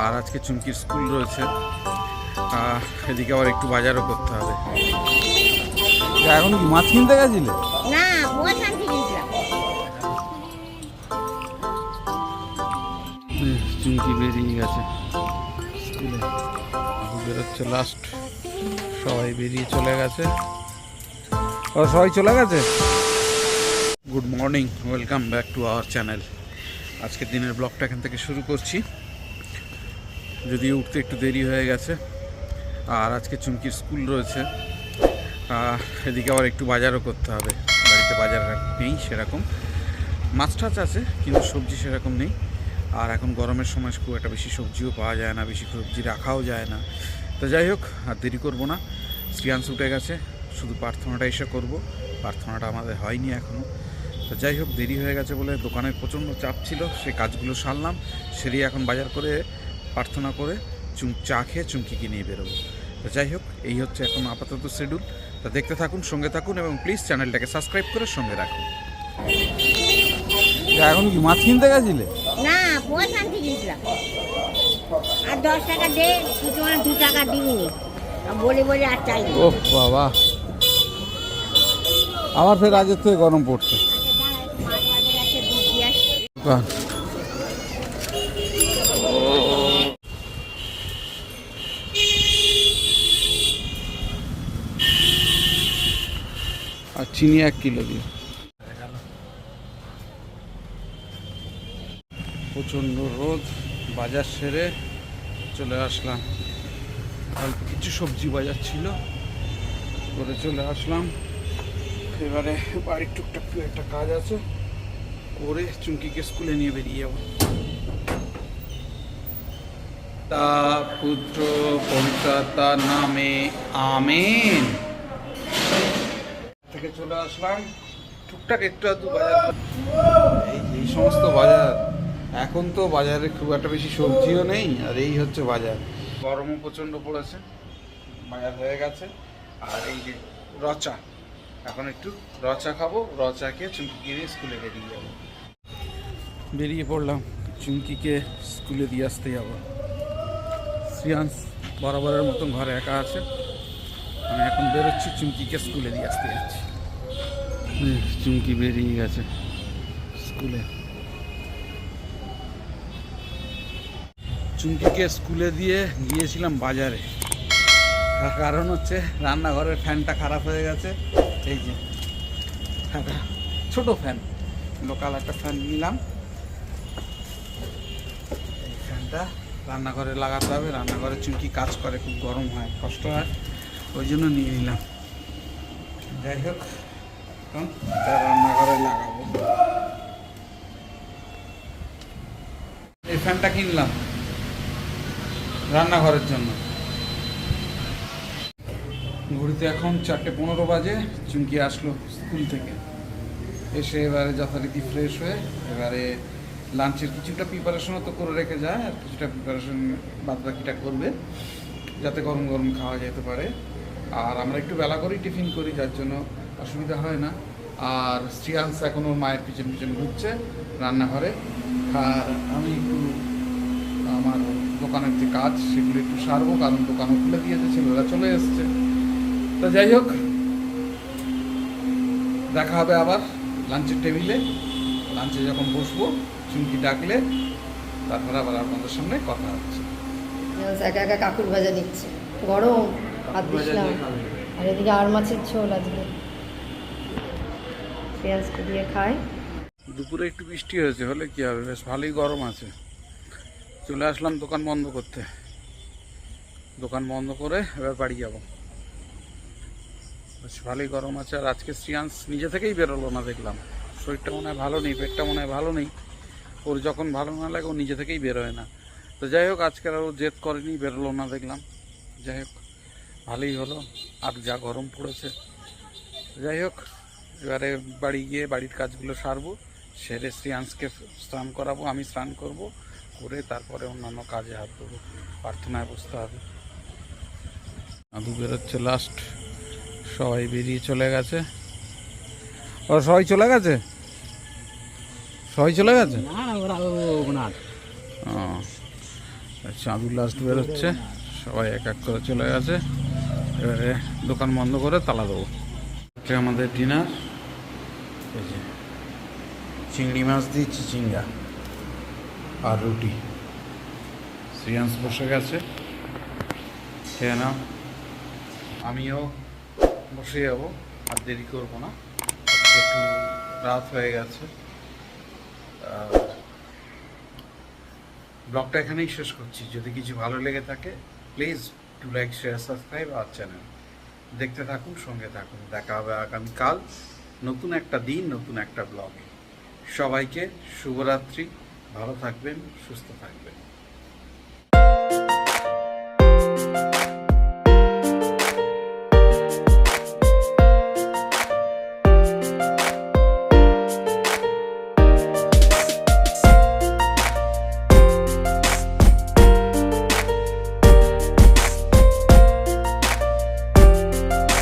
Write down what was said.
আর আজকে চুমকির স্কুল রয়েছে। এদিকে আবার একটু বাজারও করতে হবে। এখন কি মাছ কিনতে গেছিলে? না চুমকি বেরিয়ে গেছে। স্কুলে বেরোচ্ছে লাস্ট সবাই বেরিয়ে চলে গেছে। ও সবাই চলে গেছে? Good morning welcome back to our channel আজকের দিনের ব্লগটা এখান থেকে শুরু করছি। যদিও উঠতে একটু দেরি হয়ে গেছে। আর আজকে চুমকির স্কুল রয়েছে। এদিকে আবার একটু বাজারও করতে হবে। বাড়িতে বাজার নেই সেরকম। মাছ টাছ আছে, কিন্তু সবজি সেরকম নেই। আর এখন গরমের সময় খুব একটা বেশি সবজিও পাওয়া যায় না, বেশি সবজি রাখাও যায় না। তো যাই হোক, আর দেরি করব না। শ্রিয়াংশ উঠে গেছে, শুধু প্রার্থনাটা এসে করব। প্রার্থনাটা আমাদের হয়নি এখনও তো যাই হোক, দেরি হয়ে গেছে বলে দোকানের প্রচণ্ড চাপ ছিল, সে কাজগুলো সারলাম। সেরিয়ে এখন বাজার করে প্রার্থনা করে চুম চা খেয়ে চুমকিকে নিয়ে বেরোবো তো যাই হোক এই হচ্ছে এখন আপাতত শিডিউল তা দেখতে থাকুন সঙ্গে থাকুন এবং প্লিজ চ্যানেলটাকে সাবস্ক্রাইব করে সঙ্গে রাখুন। এখন কি মাছ কিনতে গেছিলে? না মাছ আনতে গেছিলাম আর দশ টাকা দে তোমার দু টাকা দিবি নি বলে বলে আর চাই ও বাবা। আবার ফের আজের থেকে গরম পড়ছে মাছ বাজারে আছে দুধ দিয়ে আসি বাহ। আর চিনি এক কিলো দিয়ে। প্রচণ্ড রোদ, বাজার সেরে চলে আসলাম। অল্প কিছু সবজি বাজার ছিল, করে চলে আসলাম। এবারে বাড়ির টুকটাক একটা কাজ আছে, করে চুমকিকে স্কুলে নিয়ে বেরিয়ে যাব। তা পুত্র পবিত্রতা নামে আমেন। থেকে চলে আসলাম। টুকটাক একটু আধটু বাজার। এই এই সমস্ত বাজার, এখন তো বাজারে খুব একটা বেশি সবজিও নেই, আর এই হচ্ছে বাজার। গরমও প্রচণ্ড পড়েছে, বাজার হয়ে গেছে। আর এই যে রচা, এখন একটু রচা খাব, রচা খেয়ে চুমকিকে নিয়ে স্কুলে বেরিয়ে যাব। বেরিয়ে পড়লাম, চুমকিকে স্কুলে দিয়ে আসতে যাব। শ্রিয়াংশ বরাবরের মতন ঘরে একা আছে। আমি এখন বেরোচ্ছি, চুমকিকে স্কুলে দিয়ে আসতে যাচ্ছি। চুমকি বেরিয়ে গেছে। স্কুলে। চুমকিকে স্কুলে দিয়ে গিয়েছিলাম বাজারে। তার কারণ হচ্ছে রান্নাঘরের ফ্যানটা খারাপ হয়ে গেছে। এই যে ছোট ফ্যান লোকাল একটা ফ্যান নিলাম। এই ফ্যানটা রান্নাঘরে লাগাতে হবে। রান্নাঘরে চুমকি কাজ করে খুব গরম হয় কষ্ট হয়। ওই জন্য নিয়ে নিলাম। যাই হোক এই ফ্যানটা কিনলাম রান্নাঘরের জন্য। ঘড়িতে এখন চারটে পনেরো বাজে, চুমকি আসলো স্কুল থেকে। এসে এবারে যথারীতি ফ্রেশ হয়ে এবারে লাঞ্চের কিছুটা প্রিপারেশনও তো করে রেখে যায়, আর কিছুটা প্রিপারেশন বাদ বাকিটা করবে, যাতে গরম গরম খাওয়া যেতে পারে। আর আমরা একটু বেলা করেই টিফিন করি, যার জন্য অসুবিধা হয় না। আর শ্রিয়াংশ এখন ওর মায়ের পিছন পিছন ঘুরছে রান্নাঘরে। আর আমি একটু আমার দোকানের যে কাজ সেগুলো একটু সারবো কারণ দোকানও খুলে দিয়েছে ছেলেরা চলে এসছে। তো যাই হোক দেখা হবে আবার লাঞ্চের টেবিলে। লাঞ্চে যখন বসবো চুমকি ডাকলে তারপরে আবার আপনাদের সামনে কথা হচ্ছে। পেঁয়াজ একা একা কাকুর ভাজা নিচ্ছে গরম আর এদিকে আর মাছের ঝোল আজকে। পেঁয়াজটা দিয়ে খায় দুপুরে একটু বৃষ্টি হয়েছে, হলে কি হবে? বেশ ভালোই গরম আছে। চলে আসলাম দোকান বন্ধ করতে। দোকান বন্ধ করে এবার বাড়ি যাব। বেশ ভালোই গরম আছে, আর আজকে শ্রিয়াংশ নিজে থেকেই বেরোলো না দেখলাম। শরীরটা মনে হয় ভালো নেই, পেটটা মনে হয় ভালো নেই। ওর যখন ভালো না লাগে, ও নিজে থেকেই বেরোয় না। তো যাই হোক আজকে আর ও জেদ করেনি, বেরোলো না দেখলাম। যাই হোক, ভালোই হলো। আর যা গরম পড়েছে। যাই হোক এবারে বাড়ি গিয়ে বাড়ির কাজগুলো সারবো সেরে শ্রিয়াংশকে স্নান করাবো আমি স্নান করব করে তারপরে অন্যান্য কাজে হাত দেবো প্রার্থনায় বসতে হবে। আদু বেরোচ্ছে লাস্ট সবাই বেরিয়ে চলে গেছে। ও সবাই চলে গেছে? সবাই চলে গেছে? চাঁদু লাস্ট বেরোচ্ছে সবাই এক এক করে চলে গেছে। এবারে দোকান বন্ধ করে তালা দেবো। আমাদের ডিনার চিংড়ি মাছ দিয়ে চিচিঙ্গা আর রুটি। শ্রিয়াংশ বসে গেছে। খেয়ে নাও। আমিও বসে যাব, আর দেরি করব না। একটু রাত হয়ে গেছে। ব্লগটা এখানেই শেষ করছি। যদি কিছু ভালো লেগে থাকে please to like share subscribe R channel দেখতে থাকুন, সঙ্গে থাকুন। দেখা হবে আগামীকাল। নতুন একটা দিন নতুন একটা ব্লগে। সবাইকে শুভরাত্রি ভালো থাকবেন সুস্থ থাকবেন।